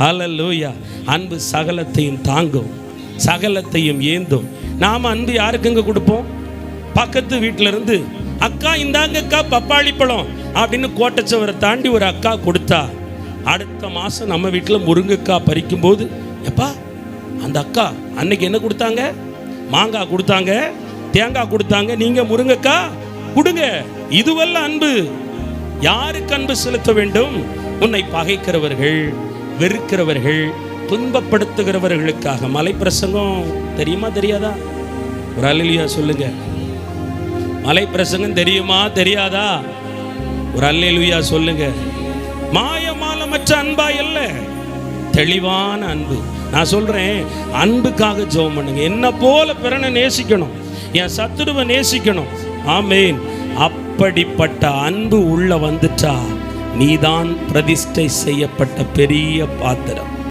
Hallelujah அன்பு சகலத்தையும் தாங்கும் சகலத்தையும் ஏந்தும். நாம் அன்பு யாருக்குங்க கொடுப்போம்? பக்கத்து வீட்டில இருந்து அக்கா இந்தாங்க அக்கா பப்பாளி பழம் அப்படின்னு கோட்டச்சவரை தாண்டி ஒரு அக்கா கொடுத்தா அடுத்த மாதம் நம்ம வீட்டில் முருங்கைக்காய் பறிக்கும் போது எப்பா அந்த அக்கா அன்னைக்கு என்ன கொடுத்தாங்க? மாங்காய் கொடுத்தாங்க தேங்காய் கொடுத்தாங்க நீங்கள் முருங்கைக்காய் கொடுங்க இதுவல்ல அன்பு. யாருக்கு அன்பு செலுத்த வேண்டும்? உன்னை பகைக்கிறவர்கள். வெறுக்கிறவர்கள் துன்பப்படுத்துகிறவர்களுக்காக. மலை பிரசங்கம் தெரியுமா தெரியாதா? ஒரு அல்லா சொல்லுங்க. மலை பிரசங்கம் தெரியுமா தெரியாதா? ஒரு அல்லா சொல்லுங்க. மாயமாலமற்ற அன்பா இல்ல. தெளிவான அன்பு. நான் சொல்றேன் அன்புக்காக ஜோம் பண்ணுங்க. என்ன போல பிறனை நேசிக்கணும். என் சத்துருவை நேசிக்கணும். ஆமேன். அப்படிப்பட்ட அன்பு உள்ள வந்துட்டா. நீதான் பிரதிஷ்டை செய்யப்பட்ட பெரிய பாத்திரம்.